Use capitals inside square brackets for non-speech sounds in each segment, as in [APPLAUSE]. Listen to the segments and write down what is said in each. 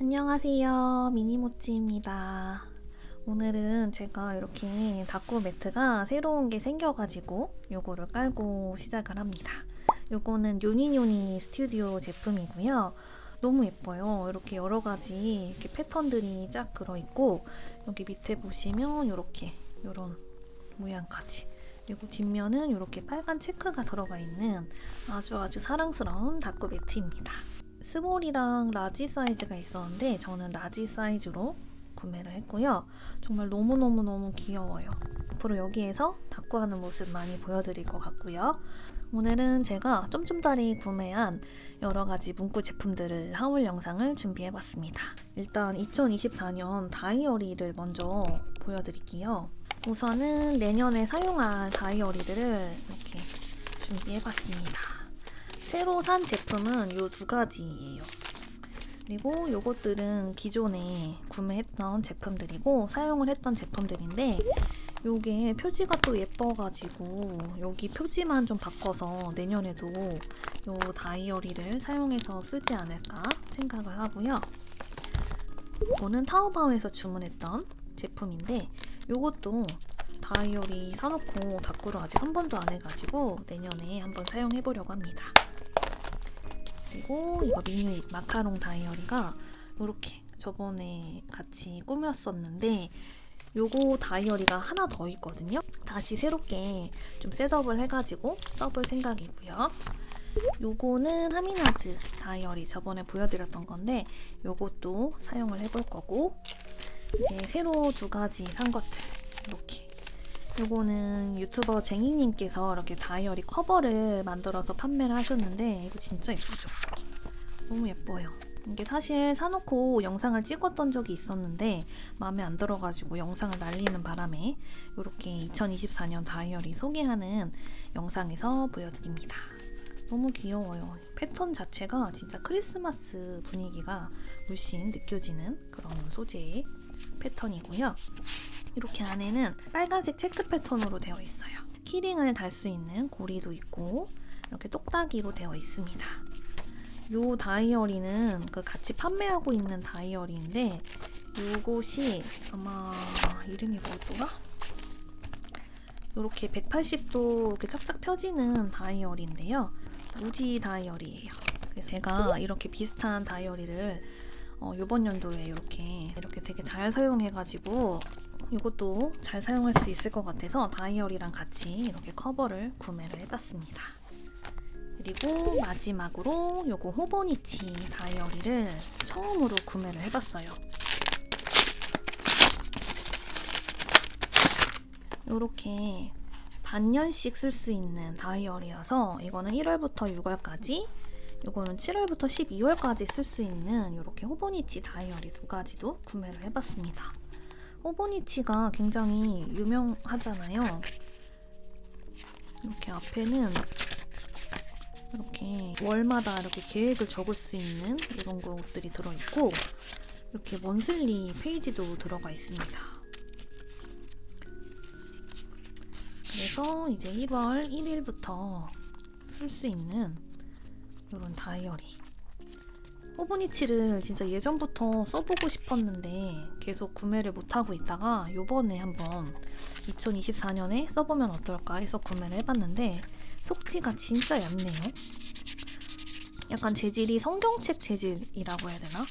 안녕하세요. 미니모찌입니다. 오늘은 제가 이렇게 다꾸 매트가 새로운 게 생겨가지고 요거를 깔고 시작을 합니다. 요거는 요니요니 스튜디오 제품이고요. 너무 예뻐요. 이렇게 여러 가지 이렇게 패턴들이 쫙 들어있고 여기 밑에 보시면 이렇게 이런 모양까지 그리고 뒷면은 이렇게 빨간 체크가 들어가 있는 아주 아주 사랑스러운 다꾸 매트입니다. 스몰이랑 라지 사이즈가 있었는데 저는 라지 사이즈로 구매를 했고요. 정말 너무너무너무 귀여워요. 앞으로 여기에서 다꾸하는 모습 많이 보여드릴 것 같고요. 오늘은 제가 쫌쫌다리 구매한 여러 가지 문구 제품들을 하울 영상을 준비해봤습니다. 일단 2024년 다이어리를 먼저 보여드릴게요. 우선은 내년에 사용할 다이어리들을 이렇게 준비해봤습니다. 새로 산 제품은 이 두 가지예요. 그리고 요것들은 기존에 구매했던 제품들이고 사용을 했던 제품들인데 요게 표지가 또 예뻐가지고 여기 표지만 좀 바꿔서 내년에도 요 다이어리를 사용해서 쓰지 않을까 생각을 하고요. 이거는 타오바오에서 주문했던 제품인데 요것도 다이어리 사놓고 다꾸를 아직 한 번도 안 해가지고 내년에 한번 사용해보려고 합니다. 그리고 이거 미뉴잇 마카롱 다이어리가 이렇게 저번에 같이 꾸몄었는데 요거 다이어리가 하나 더 있거든요. 다시 새롭게 좀 셋업을 해가지고 써볼 생각이고요. 요거는 하미나즈 다이어리 저번에 보여드렸던 건데 요것도 사용을 해볼 거고 이제 새로 두 가지 산 것들 이렇게 요거는 유튜버 쟁이님께서 이렇게 다이어리 커버를 만들어서 판매를 하셨는데 이거 진짜 예쁘죠? 너무 예뻐요. 이게 사실 사놓고 영상을 찍었던 적이 있었는데 마음에 안 들어가지고 영상을 날리는 바람에 이렇게 2024년 다이어리 소개하는 영상에서 보여드립니다. 너무 귀여워요. 패턴 자체가 진짜 크리스마스 분위기가 물씬 느껴지는 그런 소재의 패턴이고요. 이렇게 안에는 빨간색 체크 패턴으로 되어 있어요. 키링을 달 수 있는 고리도 있고 이렇게 똑딱이로 되어 있습니다. 요 다이어리는 그 같이 판매하고 있는 다이어리인데 요것이 아마 이름이 뭐였더라? 이렇게 180도 이렇게 쫙쫙 펴지는 다이어리인데요. 무지 다이어리예요. 제가 이렇게 비슷한 다이어리를 어, 이번 연도에 이렇게 이렇게 되게 잘 사용해가지고 이것도 잘 사용할 수 있을 것 같아서 다이어리랑 같이 이렇게 커버를 구매를 해봤습니다. 그리고 마지막으로 요거 호보니치 다이어리를 처음으로 구매를 해봤어요. 요렇게 반년씩 쓸 수 있는 다이어리라서 이거는 1월부터 6월까지 요거는 7월부터 12월까지 쓸 수 있는 이렇게 호보니치 다이어리 두 가지도 구매를 해봤습니다. 호보니치가 굉장히 유명하잖아요. 이렇게 앞에는 이렇게 월마다 이렇게 계획을 적을 수 있는 이런 것들이 들어있고 이렇게 먼슬리 페이지도 들어가 있습니다. 그래서 이제 1월 1일부터 쓸 수 있는 이런 다이어리. 호브니치를 진짜 예전부터 써보고 싶었는데 계속 구매를 못하고 있다가 요번에 한번 2024년에 써보면 어떨까 해서 구매를 해봤는데 속지가 진짜 얇네요. 약간 재질이 성경책 재질이라고 해야 되나?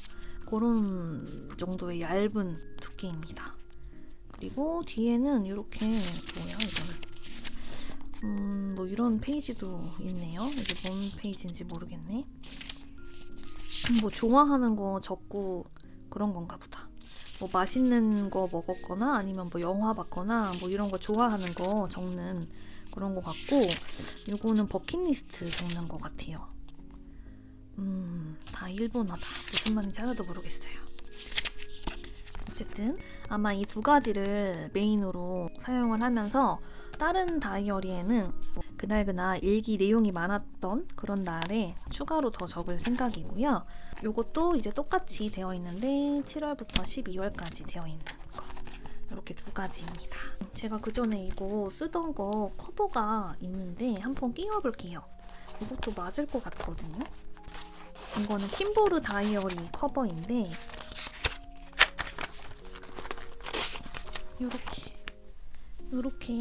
그런 정도의 얇은 두께입니다. 그리고 뒤에는 이렇게 뭐야 이거는 음, 뭐 이런 페이지도 있네요. 이게 뭔 페이지인지 모르겠네. 뭐 좋아하는 거 적고 그런 건가 보다. 뭐 맛있는 거 먹었거나 아니면 뭐 영화 봤거나 뭐 이런 거 좋아하는 거 적는 그런 거 같고 요거는 버킷리스트 적는 거 같아요. 음, 다 일본어다. 무슨 말인지 하나도 모르겠어요. 어쨌든 아마 이 두 가지를 메인으로 사용을 하면서 다른 다이어리에는 뭐 그날그날 일기 내용이 많았던 그런 날에 추가로 더 적을 생각이고요. 요것도 이제 똑같이 되어 있는데 7월부터 12월까지 되어 있는 거. 이렇게 두 가지입니다. 제가 그전에 이거 쓰던 거 커버가 있는데 한번 끼워볼게요. 이것도 맞을 것 같거든요. 이거는 킴보르 다이어리 커버인데 이렇게 요렇게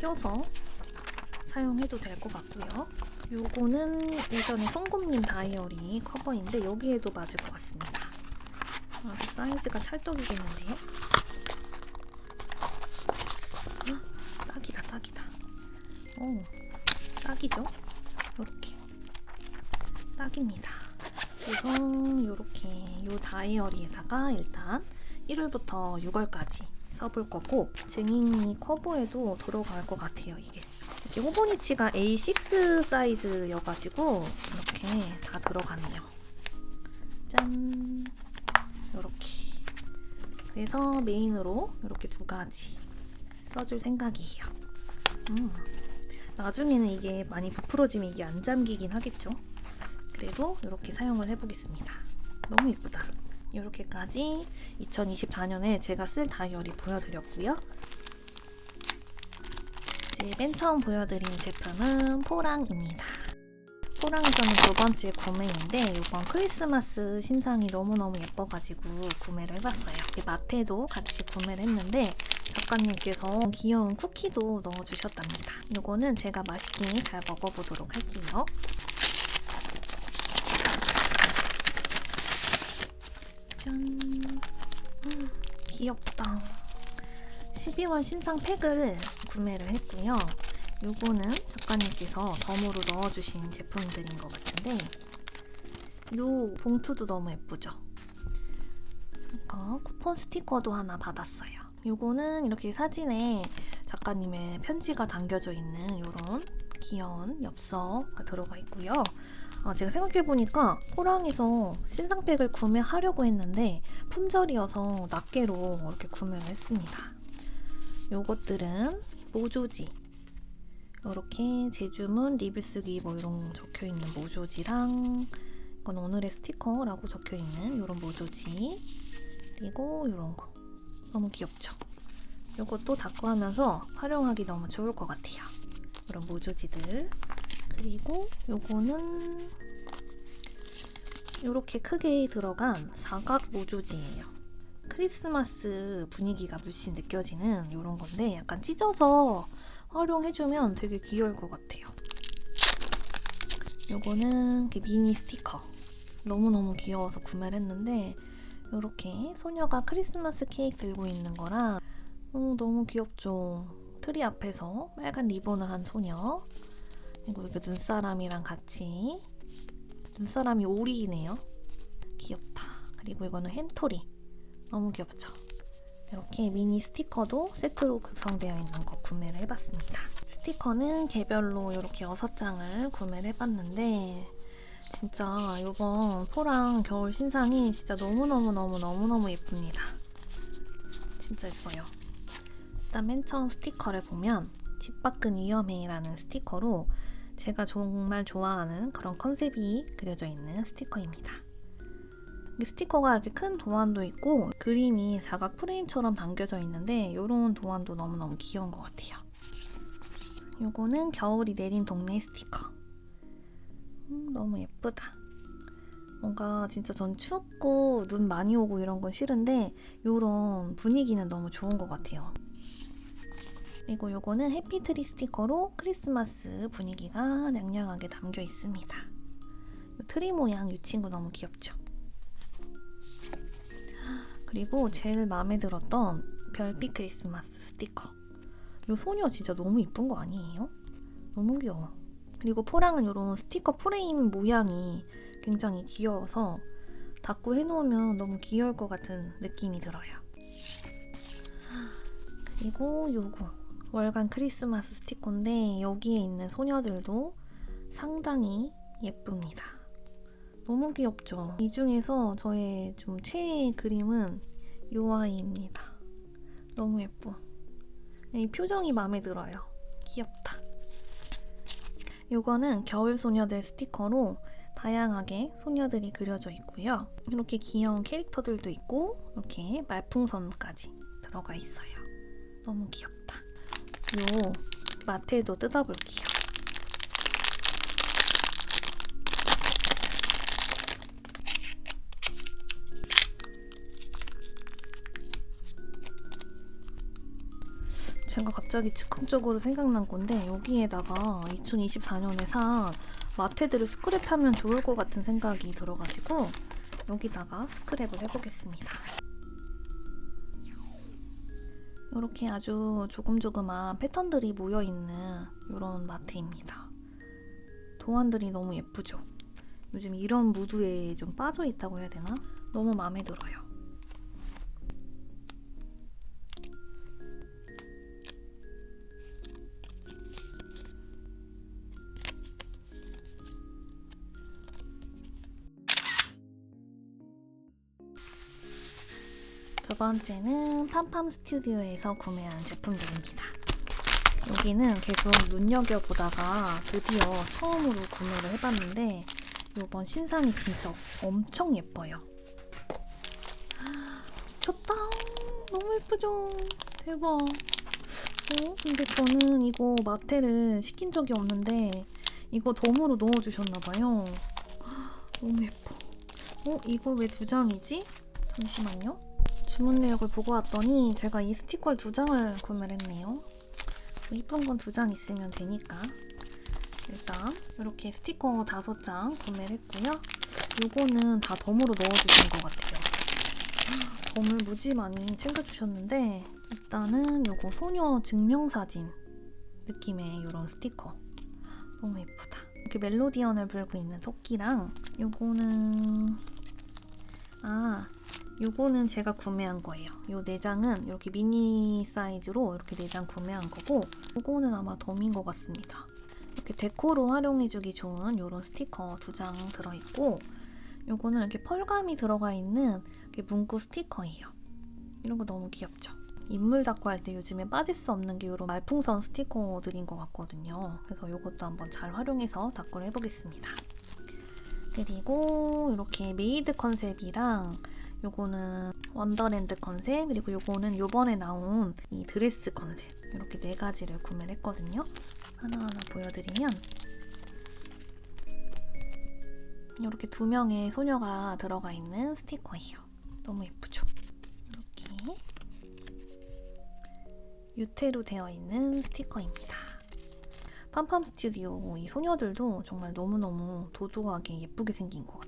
껴서 사용해도 될 것 같고요. 요거는 예전에 송곳님 다이어리 커버인데 여기에도 맞을 것 같습니다. 아주 사이즈가 찰떡이겠는데요? 헉, 딱이다 딱이다. 오 딱이죠? 요렇게 딱입니다. 우선 요렇게 요 다이어리에다가 일단 1월부터 6월까지 써볼 거고 쟁잉이 커버에도 들어갈 것 같아요 이게. 이게 호보니치가 A6 사이즈여가지고 이렇게 다 들어가네요. 짠! 요렇게. 그래서 메인으로 이렇게 두 가지 써줄 생각이에요. 음. 나중에는 이게 많이 부풀어지면 이게 안 잠기긴 하겠죠? 그래도 이렇게 사용을 해보겠습니다. 너무 예쁘다 이렇게까지 2024년에 제가 쓸 다이어리 보여드렸고요. 이제 맨 처음 보여드린 제품은 포랑입니다. 포랑에서는 두 번째 구매인데 이번 크리스마스 신상이 너무너무 예뻐가지고 구매를 해봤어요. 마트에도 같이 구매를 했는데 작가님께서 귀여운 쿠키도 넣어주셨답니다. 이거는 제가 맛있게 잘 먹어보도록 할게요. 짠. 음, 귀엽다. 12월 신상 팩을 구매를 했고요. 요거는 작가님께서 덤으로 넣어주신 제품들인 것 같은데 요 봉투도 너무 예쁘죠? 이거 쿠폰 스티커도 하나 받았어요. 요거는 이렇게 사진에 작가님의 편지가 담겨져 있는 요런 귀여운 엽서가 들어가 있고요. 아, 제가 생각해보니까 포랑에서 신상팩을 구매하려고 했는데 품절이어서 낱개로 이렇게 구매를 했습니다. 요것들은 모조지 이렇게 제주문 리뷰 쓰기 뭐 이런 적혀 있는 모조지랑 이건 오늘의 스티커라고 적혀 있는 이런 모조지 그리고 이런 거 너무 귀엽죠? 이것도 닦고 하면서 활용하기 너무 좋을 것 같아요. 이런 모조지들 그리고 요거는 이렇게 크게 들어간 사각 모조지예요. 크리스마스 분위기가 물씬 느껴지는 이런 건데 약간 찢어서 활용해주면 되게 귀여울 것 같아요. 요거는 미니 스티커. 너무너무 귀여워서 구매를 했는데 이렇게 소녀가 크리스마스 케이크 들고 있는 거랑 어, 너무 귀엽죠. 트리 앞에서 빨간 리본을 한 소녀 그리고 눈사람이랑 같이 눈사람이 오리이네요. 귀엽다. 그리고 이거는 햄토리. 너무 귀엽죠? 이렇게 미니 스티커도 세트로 구성되어 있는 거 구매를 해봤습니다. 스티커는 개별로 이렇게 6장을 구매를 해봤는데 진짜 이번 포랑 겨울 신상이 진짜 너무너무너무너무너무 예쁩니다. 진짜 예뻐요. 일단 맨 처음 스티커를 보면 집 밖은 위험해라는 스티커로 제가 정말 좋아하는 그런 컨셉이 그려져 있는 스티커입니다. 스티커가 이렇게 큰 도안도 있고 그림이 사각 프레임처럼 담겨져 있는데 이런 도안도 너무너무 귀여운 것 같아요. 요거는 겨울이 내린 동네 스티커. 음, 너무 예쁘다. 뭔가 진짜 전 춥고 눈 많이 오고 이런 건 싫은데 이런 분위기는 너무 좋은 것 같아요. 그리고 요거는 해피트리 스티커로 크리스마스 분위기가 냥냥하게 담겨 있습니다. 트리 모양 이 친구 너무 귀엽죠? 그리고 제일 마음에 들었던 별빛 크리스마스 스티커. 이 소녀 진짜 너무 이쁜 거 아니에요? 너무 귀여워. 그리고 포랑은 이런 스티커 프레임 모양이 굉장히 귀여워서 닫고 해놓으면 너무 귀여울 것 같은 느낌이 들어요. 그리고 요거 월간 크리스마스 스티커인데 여기에 있는 소녀들도 상당히 예쁩니다. 너무 귀엽죠? 이 중에서 저의 좀 최애 그림은 이 아이입니다. 너무 예뻐. 이 표정이 마음에 들어요. 귀엽다. 이거는 겨울 소녀들 스티커로 다양하게 소녀들이 그려져 있고요. 이렇게 귀여운 캐릭터들도 있고 이렇게 말풍선까지 들어가 있어요. 너무 귀엽다. 요 마트에도 뜯어볼게요. 제가 갑자기 즉흥적으로 생각난 건데 여기에다가 2024년에 산 마테들을 스크랩하면 좋을 것 같은 생각이 들어가지고 여기다가 스크랩을 해보겠습니다. 이렇게 아주 조금조금한 패턴들이 모여있는 이런 마테입니다. 도안들이 너무 예쁘죠? 요즘 이런 무드에 좀 빠져있다고 해야 되나? 너무 마음에 들어요. 두 번째는 팜팜 스튜디오에서 구매한 제품들입니다. 여기는 계속 눈여겨보다가 드디어 처음으로 구매를 해봤는데 이번 신상이 진짜 엄청 예뻐요. [GASPS] 미쳤다. 너무 예쁘죠? 대박. 어? 근데 저는 이거 마테를 시킨 적이 없는데 이거 덤으로 넣어주셨나봐요. [GASPS] 너무 예뻐. 어? 이거 왜 두 장이지? 잠시만요. 주문 내역을 보고 왔더니 제가 이 스티커를 두 장을 구매를 했네요. 이쁜 건 두 장 있으면 되니까. 일단 이렇게 스티커 다섯 장 구매를 했고요. 요거는 다 덤으로 넣어주신 것 같아요. 덤을 무지 많이 챙겨주셨는데 일단은 요거 소녀 증명사진 느낌의 이런 스티커 너무 예쁘다. 이렇게 멜로디언을 불고 있는 토끼랑 요거는 아 요거는 제가 구매한 거예요. 요 내장은 이렇게 미니 사이즈로 이렇게 내장 구매한 거고 요거는 아마 덤인 것 같습니다. 이렇게 데코로 활용해주기 좋은 요런 스티커 두 장 들어있고 요거는 이렇게 펄감이 들어가 있는 이렇게 문구 스티커예요. 이런 거 너무 귀엽죠? 인물 닦고 할 때 요즘에 빠질 수 없는 게 이런 말풍선 스티커들인 것 같거든요. 그래서 이것도 한번 잘 활용해서 닦고를 해보겠습니다. 그리고 이렇게 메이드 컨셉이랑 요거는 원더랜드 컨셉 그리고 요거는 요번에 나온 이 드레스 컨셉 이렇게 네 가지를 구매를 했거든요. 하나하나 보여드리면 이렇게 두 명의 소녀가 들어가 있는 스티커예요. 너무 예쁘죠? 이렇게 유태로 되어 있는 스티커입니다. 팜팜 스튜디오 이 소녀들도 정말 너무너무 도도하게 예쁘게 생긴 것 같아요.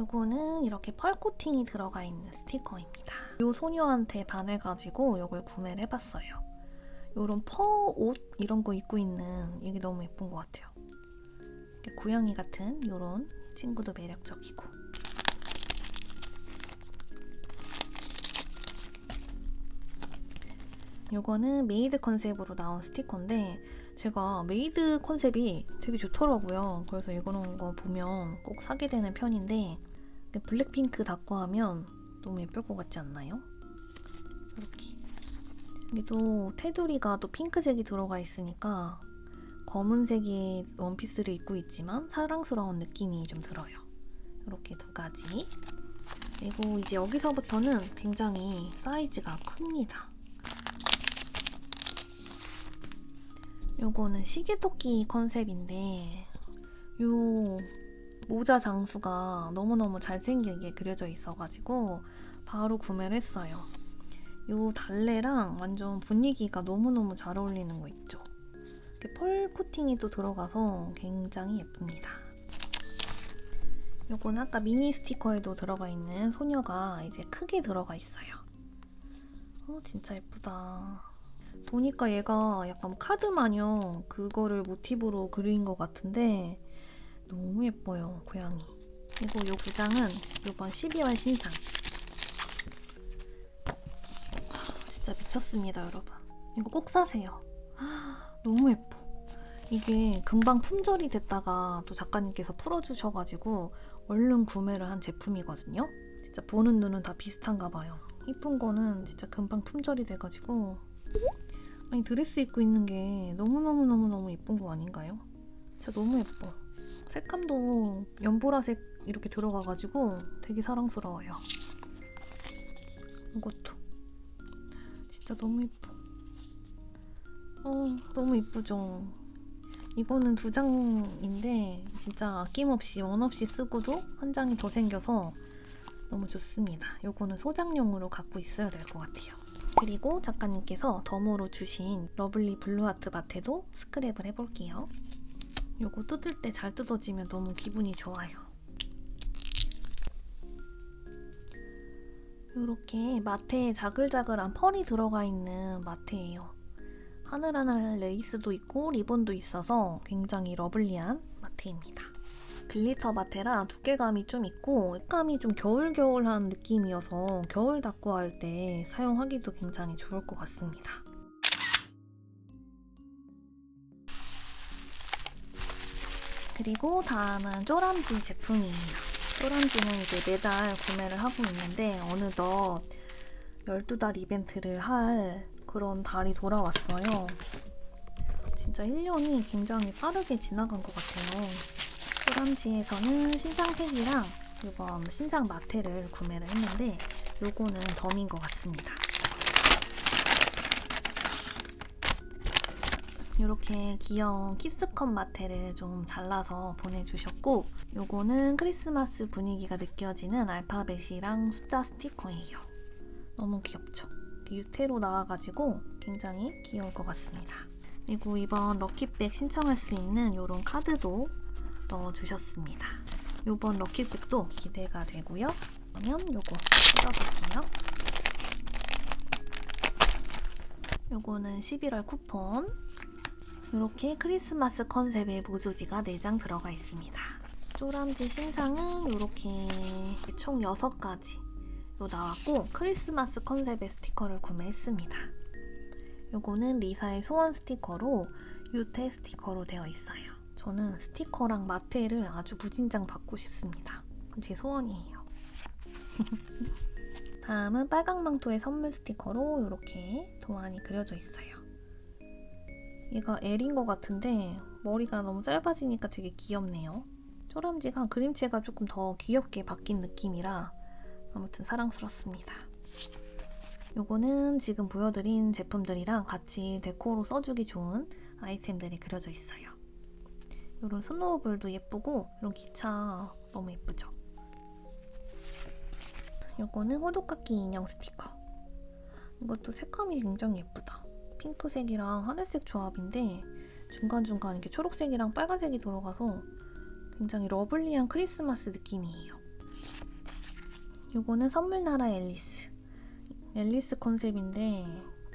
요거는 이렇게 펄 코팅이 들어가 있는 스티커입니다. 요 소녀한테 반해가지고 요걸 구매를 해봤어요. 요런 퍼옷 이런 거 입고 있는 이게 너무 예쁜 것 같아요. 고양이 같은 요런 친구도 매력적이고 요거는 메이드 컨셉으로 나온 스티커인데 제가 메이드 컨셉이 되게 좋더라고요. 그래서 이거는 거 보면 꼭 사게 되는 편인데 블랙핑크 닦고 하면 너무 예쁠 것 같지 않나요? 이렇게 또 테두리가 또 핑크색이 들어가 있으니까 검은색의 원피스를 입고 있지만 사랑스러운 느낌이 좀 들어요. 이렇게 두 가지. 그리고 이제 여기서부터는 굉장히 사이즈가 큽니다. 요거는 시계토끼 컨셉인데 요 모자 장수가 너무너무 잘생기게 그려져 있어가지고 바로 구매를 했어요. 요 달래랑 완전 분위기가 너무너무 잘 어울리는 거 있죠. 이렇게 펄 코팅이 또 들어가서 굉장히 예쁩니다. 요거는 아까 미니 스티커에도 들어가 있는 소녀가 이제 크게 들어가 있어요. 어, 진짜 예쁘다. 보니까 얘가 약간 카드 마녀 그거를 모티브로 그린 것 같은데 너무 예뻐요 고양이. 그리고 요 두 장은 요번 12월 신상. 하, 진짜 미쳤습니다 여러분. 이거 꼭 사세요. 하, [GASPS] 너무 예뻐. 이게 금방 품절이 됐다가 또 작가님께서 풀어주셔가지고 얼른 구매를 한 제품이거든요. 진짜 보는 눈은 다 비슷한가 봐요. 이쁜 거는 진짜 금방 품절이 돼가지고 아니 드레스 입고 있는 게 너무너무너무너무 예쁜 거 아닌가요? 진짜 너무 예뻐 색감도 연보라색 이렇게 들어가가지고 되게 사랑스러워요 이것도 진짜 너무 예뻐 어 너무 예쁘죠 이거는 두 장인데 진짜 아낌없이 원 없이 쓰고도 한 장이 더 생겨서 너무 좋습니다. 요거는 소장용으로 갖고 있어야 될 것 같아요. 그리고 작가님께서 덤으로 주신 러블리 블루하트 마테도 스크랩을 해볼게요. 요거 뜯을 때 잘 뜯어지면 너무 기분이 좋아요. 이렇게 마테에 자글자글한 펄이 들어가 있는 마테예요. 하늘하늘 레이스도 있고 리본도 있어서 굉장히 러블리한 마테입니다. 글리터 마테라 두께감이 좀 있고 색감이 좀 겨울겨울한 느낌이어서 겨울 닦고 할때 사용하기도 굉장히 좋을 것 같습니다. 그리고 다음은 쪼람지 제품이에요. 쪼람지는 이제 매달 구매를 하고 있는데 어느덧 12달 이벤트를 할 그런 달이 돌아왔어요. 진짜 1년이 굉장히 빠르게 지나간 것 같아요. 쪼람지에서는 신상팩이랑 이번 신상 마테를 구매를 했는데 요거는 덤인 것 같습니다. 이렇게 귀여운 키스컵 마테를 좀 잘라서 보내주셨고 요거는 크리스마스 분위기가 느껴지는 알파벳이랑 숫자 스티커예요. 너무 귀엽죠? 유태로 나와가지고 굉장히 귀여울 것 같습니다. 그리고 이번 럭키백 신청할 수 있는 이런 카드도 넣어주셨습니다. 이번 럭키백도 기대가 되고요. 그러면 요거 뜯어볼게요. 요거는 11월 쿠폰. 이렇게 크리스마스 컨셉의 모조지가 4장 들어가 있습니다. 쪼람지 신상은 이렇게 총 6가지로 나왔고 크리스마스 컨셉의 스티커를 구매했습니다. 요거는 리사의 소원 스티커로 유태 스티커로 되어 있어요. 저는 스티커랑 마테를 아주 무진장 받고 싶습니다. 제 소원이에요. [LAUGHS] 다음은 빨강 망토의 선물 스티커로 이렇게 도안이 그려져 있어요. 얘가 L인 것 같은데 머리가 너무 짧아지니까 되게 귀엽네요. 쪼람지가 그림체가 조금 더 귀엽게 바뀐 느낌이라 아무튼 사랑스럽습니다. 요거는 지금 보여드린 제품들이랑 같이 데코로 써주기 좋은 아이템들이 그려져 있어요. 이런 스노우볼도 예쁘고 이런 기차 너무 예쁘죠? 요거는 호두깎이 인형 스티커. 이것도 색감이 굉장히 예쁘다. 핑크색이랑 하늘색 조합인데 중간중간 이렇게 초록색이랑 빨간색이 들어가서 굉장히 러블리한 크리스마스 느낌이에요. 요거는 선물나라 앨리스. 앨리스 컨셉인데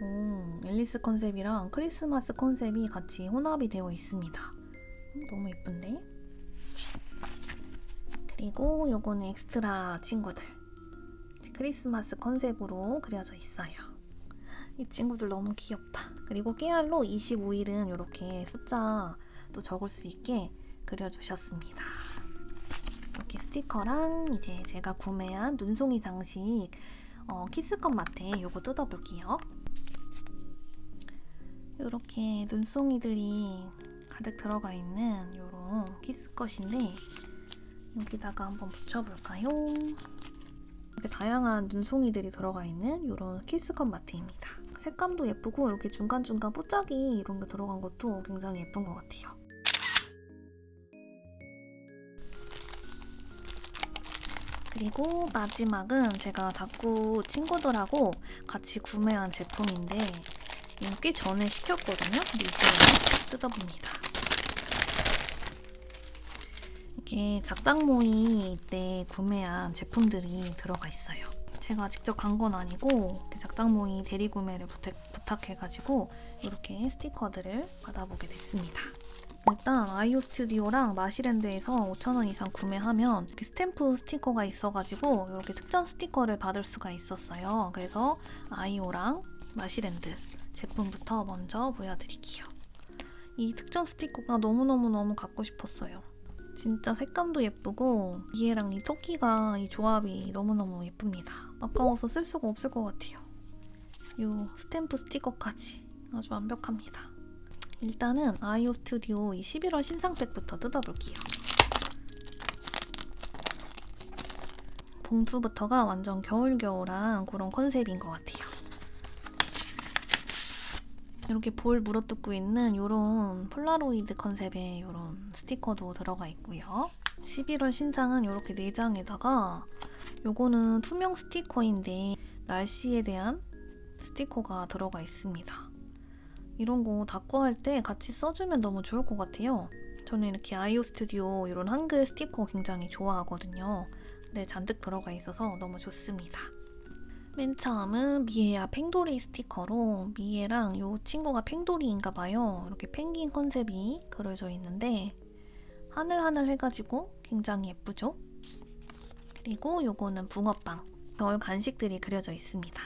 오, 앨리스 컨셉이랑 크리스마스 컨셉이 같이 혼합이 되어 있습니다. 음, 너무 예쁜데? 그리고 요거는 엑스트라 친구들. 크리스마스 컨셉으로 그려져 있어요. 이 친구들 너무 귀엽다. 그리고 깨알로 25일은 이렇게 숫자도 적을 수 있게 그려주셨습니다. 이렇게 스티커랑 이제 제가 구매한 눈송이 장식 어, 키스컵 마테 이거 뜯어볼게요. 이렇게 눈송이들이 가득 들어가 있는 이런 키스컷인데 여기다가 한번 붙여볼까요? 이렇게 다양한 눈송이들이 들어가 있는 이런 키스컷 마트입니다. 색감도 예쁘고 이렇게 중간중간 뽀짝이 이런 게 들어간 것도 굉장히 예쁜 것 같아요. 그리고 마지막은 제가 다꾸 친구들하고 같이 구매한 제품인데 이거 꽤 전에 시켰거든요. 근데 이제 뜯어봅니다. 이게 작당모이 때 구매한 제품들이 들어가 있어요. 제가 직접 간 건 아니고 작당모이 대리 구매를 부탁, 부탁 해가지고 이렇게 스티커들을 받아보게 됐습니다. 일단 아이오 스튜디오랑 마시랜드에서 5,000원 이상 구매하면 이렇게 스탬프 스티커가 있어가지고 이렇게 특전 스티커를 받을 수가 있었어요. 그래서 아이오랑 마시랜드 제품부터 먼저 보여드릴게요. 이 특전 스티커가 너무너무너무 갖고 싶었어요. 진짜 색감도 예쁘고 이해랑 이 토끼가 이 조합이 너무너무 예쁩니다. 아까워서 쓸 수가 없을 것 같아요. 이 스탬프 스티커까지 아주 완벽합니다. 일단은 아이오 스튜디오 이 11월 신상팩부터 뜯어볼게요. 봉투부터가 완전 겨울겨울한 그런 컨셉인 것 같아요. 이렇게 볼 물어뜯고 있는 이런 폴라로이드 컨셉의 이런 스티커도 들어가 있고요. 11월 신상은 이렇게 4장에다가 요거는 투명 스티커인데 날씨에 대한 스티커가 들어가 있습니다. 이런 거 닦고 할 때 같이 써주면 너무 좋을 것 같아요. 저는 이렇게 아이오 스튜디오 이런 한글 스티커 굉장히 좋아하거든요. 근데 잔뜩 들어가 있어서 너무 좋습니다. 맨 처음은 미에야 팽돌이 스티커로 미에랑 요 친구가 팽돌이인가 봐요. 이렇게 펭귄 컨셉이 그려져 있는데 하늘하늘 해가지고 굉장히 예쁘죠? 그리고 요거는 붕어빵 겨울 간식들이 그려져 있습니다.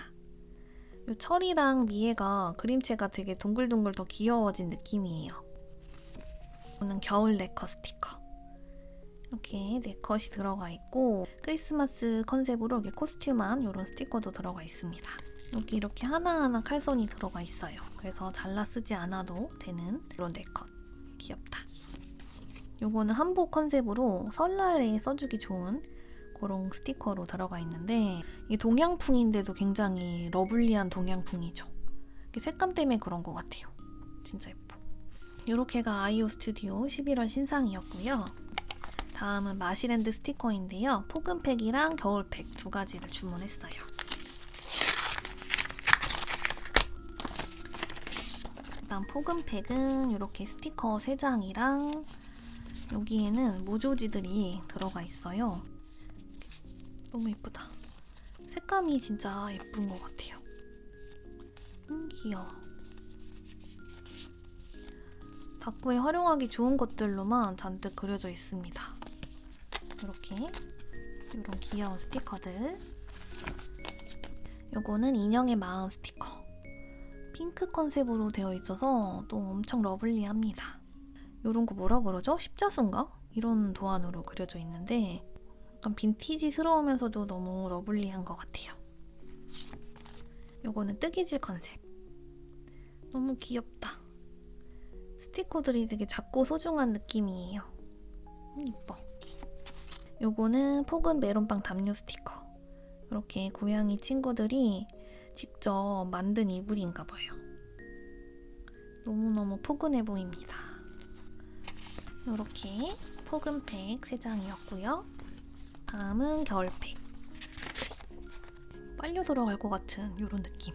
요 철이랑 미에가 그림체가 되게 동글동글 더 귀여워진 느낌이에요. 이거는 겨울 네커 스티커. 이렇게 네 컷이 들어가 있고 크리스마스 컨셉으로 이렇게 코스튬한 이런 스티커도 들어가 있습니다. 여기 이렇게 하나하나 칼선이 들어가 있어요. 그래서 잘라 쓰지 않아도 되는 이런 네컷. 귀엽다. 요거는 한복 컨셉으로 설날에 써주기 좋은 그런 스티커로 들어가 있는데 이 동양풍인데도 굉장히 러블리한 동양풍이죠. 이게 색감 때문에 그런 것 같아요. 진짜 예뻐. 이렇게가 아이오 스튜디오 11월 신상이었고요. 다음은 마시랜드 스티커인데요. 포근팩이랑 겨울팩 두 가지를 주문했어요. 일단 포근팩은 이렇게 스티커 3장이랑 여기에는 모조지들이 들어가 있어요. 너무 예쁘다. 색감이 진짜 예쁜 것 같아요. 음, 귀여워. 다꾸에 활용하기 좋은 것들로만 잔뜩 그려져 있습니다. 이렇게 이런 귀여운 스티커들. 요거는 인형의 마음 스티커. 핑크 컨셉으로 되어 있어서 또 엄청 러블리합니다. 요런 거 뭐라 그러죠? 십자수인가? 이런 도안으로 그려져 있는데 약간 빈티지스러우면서도 너무 러블리한 것 같아요. 요거는 뜨개질 컨셉. 너무 귀엽다. 스티커들이 되게 작고 소중한 느낌이에요. 음, 이뻐. 요거는 포근 메론빵 담요 스티커. 이렇게 고양이 친구들이 직접 만든 이불인가 봐요. 너무너무 포근해 보입니다. 이렇게 포근팩 3장이었고요. 다음은 겨울팩. 빨려 들어갈 것 같은 이런 느낌.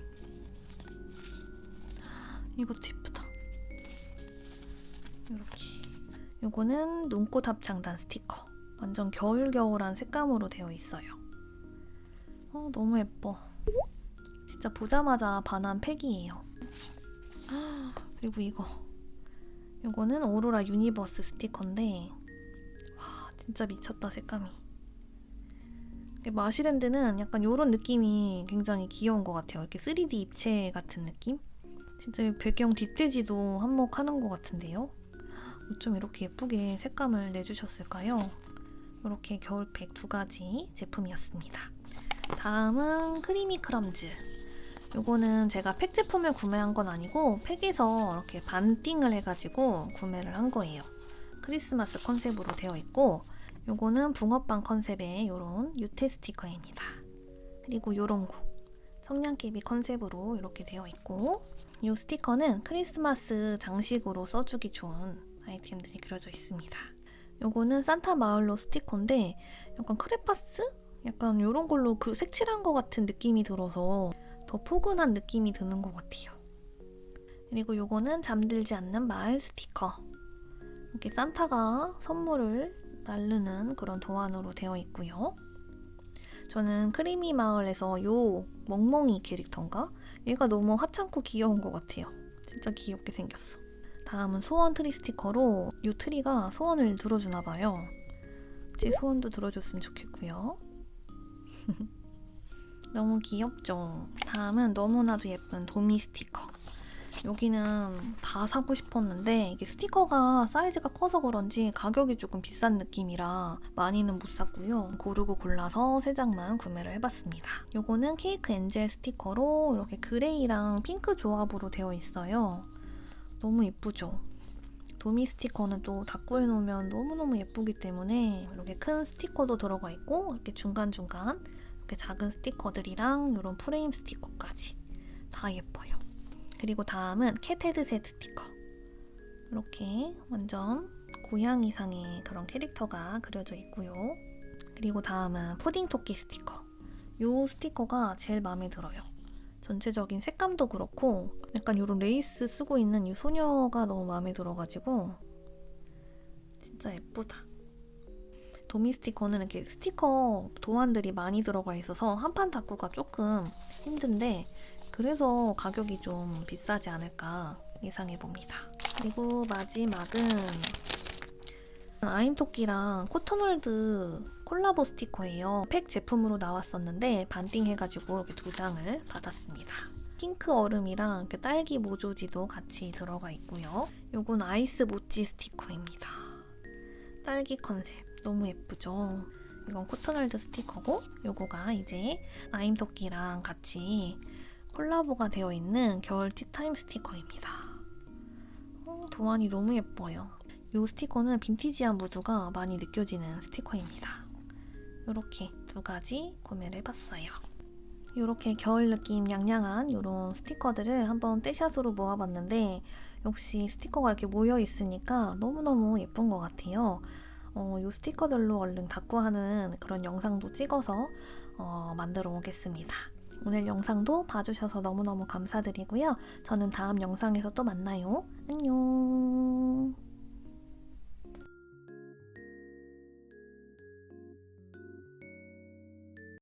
이것도 예쁘다. 이렇게. 요거는 눈꽃 합창단 스티커. 완전 겨울겨울한 색감으로 되어 있어요. 어, 너무 예뻐. 진짜 보자마자 반한 팩이에요. [GASPS] 그리고 이거. 요거는 오로라 유니버스 스티커인데 와 진짜 미쳤다 색감이. 마시랜드는 약간 이런 느낌이 굉장히 귀여운 것 같아요. 이렇게 3D 입체 같은 느낌? 진짜 배경 뒷돼지도 한몫하는 것 같은데요. 어쩜 이렇게 예쁘게 색감을 내주셨을까요? 이렇게 겨울팩 두 가지 제품이었습니다. 다음은 크리미 크럼즈. 요거는 제가 팩 제품을 구매한 건 아니고 팩에서 이렇게 반띵을 해가지고 구매를 한 거예요. 크리스마스 컨셉으로 되어 있고 요거는 붕어빵 컨셉의 요런 유태 스티커입니다. 그리고 요런 거 성냥개비 컨셉으로 이렇게 되어 있고 이 스티커는 크리스마스 장식으로 써주기 좋은 아이템들이 그려져 있습니다. 요거는 산타 마을로 스티커인데 약간 크레파스? 약간 이런 걸로 그 색칠한 것 같은 느낌이 들어서 더 포근한 느낌이 드는 것 같아요. 그리고 요거는 잠들지 않는 마을 스티커. 이렇게 산타가 선물을 나르는 그런 도안으로 되어 있고요. 저는 크리미 마을에서 요 멍멍이 캐릭터인가? 얘가 너무 하찮고 귀여운 것 같아요. 진짜 귀엽게 생겼어. 다음은 소원 트리 스티커로 이 트리가 소원을 들어주나 봐요. 제 소원도 들어줬으면 좋겠고요. [LAUGHS] 너무 귀엽죠? 다음은 너무나도 예쁜 도미 스티커. 여기는 다 사고 싶었는데 이게 스티커가 사이즈가 커서 그런지 가격이 조금 비싼 느낌이라 많이는 못 샀고요. 고르고 골라서 3장만 구매를 해봤습니다. 요거는 케이크 엔젤 스티커로 이렇게 그레이랑 핑크 조합으로 되어 있어요. 너무 예쁘죠? 도미 스티커는 또 닦고 해 놓으면 너무너무 예쁘기 때문에 이렇게 큰 스티커도 들어가 있고 이렇게 중간중간 이렇게 작은 스티커들이랑 이런 프레임 스티커까지 다 예뻐요. 그리고 다음은 캣 헤드셋 스티커. 이렇게 완전 고양이상의 그런 캐릭터가 그려져 있고요. 그리고 다음은 푸딩 토끼 스티커. 이 스티커가 제일 마음에 들어요. 전체적인 색감도 그렇고 약간 이런 레이스 쓰고 있는 이 소녀가 너무 마음에 들어가지고 진짜 예쁘다. 도미 스티커는 이렇게 스티커 도안들이 많이 들어가 있어서 한 판 닦기가 조금 힘든데 그래서 가격이 좀 비싸지 않을까 예상해 봅니다. 그리고 마지막은 아임토끼랑 코튼월드 콜라보 스티커예요. 팩 제품으로 나왔었는데 반띵 해가지고 이렇게 두 장을 받았습니다. 핑크 얼음이랑 이렇게 딸기 모조지도 같이 들어가 있고요. 요건 아이스 모찌 스티커입니다. 딸기 컨셉 너무 예쁘죠? 이건 코튼월드 스티커고 요거가 이제 아임토끼랑 같이 콜라보가 되어 있는 겨울 티타임 스티커입니다. 어, 도안이 너무 예뻐요. 이 스티커는 빈티지한 무드가 많이 느껴지는 스티커입니다. 이렇게 두 가지 구매를 해봤어요. 이렇게 겨울 느낌 양양한 이런 스티커들을 한번 떼샷으로 모아봤는데 역시 스티커가 이렇게 모여 있으니까 너무너무 예쁜 것 같아요. 어, 이 스티커들로 얼른 닦고하는 그런 영상도 찍어서 어, 만들어 오겠습니다. 오늘 영상도 봐주셔서 너무너무 감사드리고요. 저는 다음 영상에서 또 만나요. 안녕.